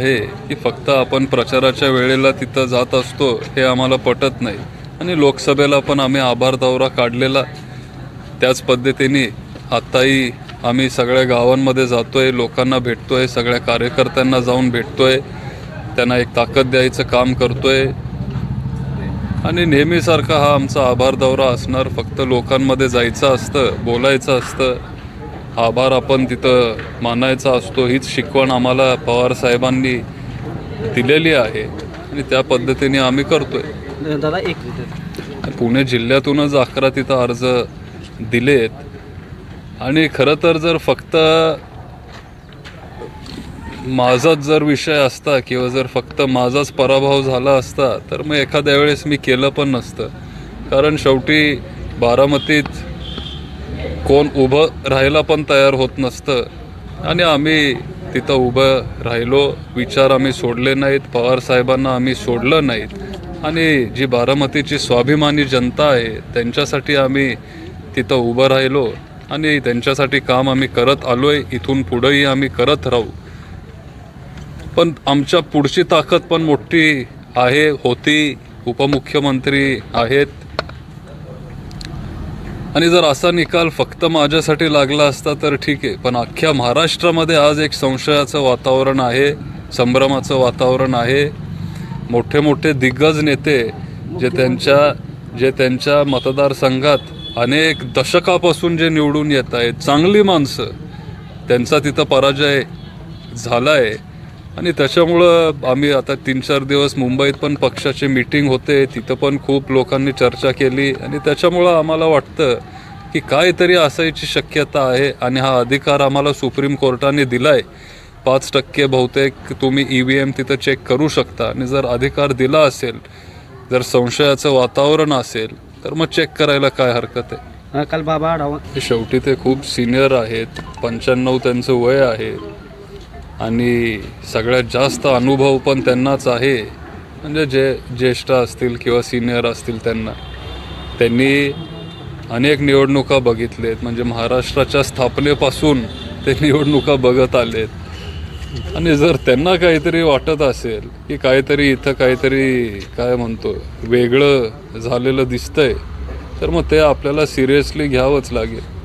हे की फक्त आपण प्रचाराच्या वेळेला तिथं जात असतो हे आम्हाला पटत नाही. आणि लोकसभेला पण आम्ही आभार दौरा काढलेला. त्याच पद्धतीने आत्ताही आम्ही सगळ्या गावांमध्ये जातोय लोकांना भेटतोय सगळ्या कार्यकर्त्यांना जाऊन भेटतोय. त्यांना एक ताकद द्यायचं काम करतोय. आणि नेहमीसारखा हा आमचा आभार दौरा असणार. फक्त लोकांमध्ये जायचं असतं बोलायचं असतं. आभार आपण तिथं मानायचा असतो. हीच शिकवण आम्हाला पवार साहेबांनी दिलेली आहे आणि त्या पद्धतीने आम्ही करतोय. दादा एक पुणे जिल्ह्यातूनच अकरा तिथं अर्ज दिलेत. आणि खरं तर जर फक्त माझाच जर विषय असता किंवा जर फक्त माझाच पराभव झाला असता तर मग एखाद्या वेळेस मी केलं पण नसतं. कारण शेवटी बारामतीत कोण उभं राहायला पण तयार होत नसतं. आणि आम्ही तिथं उभं राहिलो विचार आम्ही सोडले नाहीत पवार साहेबांना आम्ही सोडलं नाहीत. आणि जी बारामतीची स्वाभिमानी जनता आहे त्यांच्यासाठी आम्ही तिथं उभं राहिलो. आणि त्यांच्यासाठी काम आम्ही करत आलो आहे इथून पुढंही आम्ही करत राहू. पण आमच्या पुढची ताकद पण मोठी आहे होती. उपमुख्यमंत्री आहेत. आणि जर असा निकाल फक्त माझ्यासाठी लागला असता तर ठीक आहे पण अख्ख्या महाराष्ट्रामध्ये आज एक संशयाचं वातावरण आहे संभ्रमाचं वातावरण आहे. मोठे मोठे दिग्गज नेते जे त्यांच्या जे त्यांच्या मतदारसंघात अनेक दशकापासून जे निवडून येत आहेत चांगली माणसं त्यांचा तिथं पराजय झाला आहे आणि त्याच्यामुळं आम्ही आता तीन चार दिवस मुंबईत पण पक्षाची मीटिंग होते तिथं पण खूप लोकांनी चर्चा केली. आणि त्याच्यामुळं आम्हाला वाटतं की काहीतरी असायची शक्यता आहे आणि हा अधिकार आम्हाला सुप्रीम कोर्टाने दिलाय. पाच टक्के बहुतेक तुम्ही ई व्ही एम तिथं चेक करू शकता. आणि जर अधिकार दिला असेल जर संशयाचं वातावरण असेल तर मग चेक करायला काय हरकत आहे? काल बाबा आढावा शेवटी ते खूप सिनियर आहेत. पंच्याण्णव त्यांचं वय आहे. आणि सगळ्यात जास्त अनुभव पण त्यांनाच आहे. म्हणजे जे ज्येष्ठ असतील किंवा सिनियर असतील त्यांना. त्यांनी अनेक निवडणुका बघितलेत. म्हणजे महाराष्ट्राच्या स्थापनेपासून ते निवडणुका बघत आलेत. आणि जर त्यांना काहीतरी वाटत असेल की काहीतरी इथं काहीतरी काय म्हणतो वेगळं झालेलं दिसतंय तर मग ते आपल्याला सिरियसली घ्यावंच लागेल.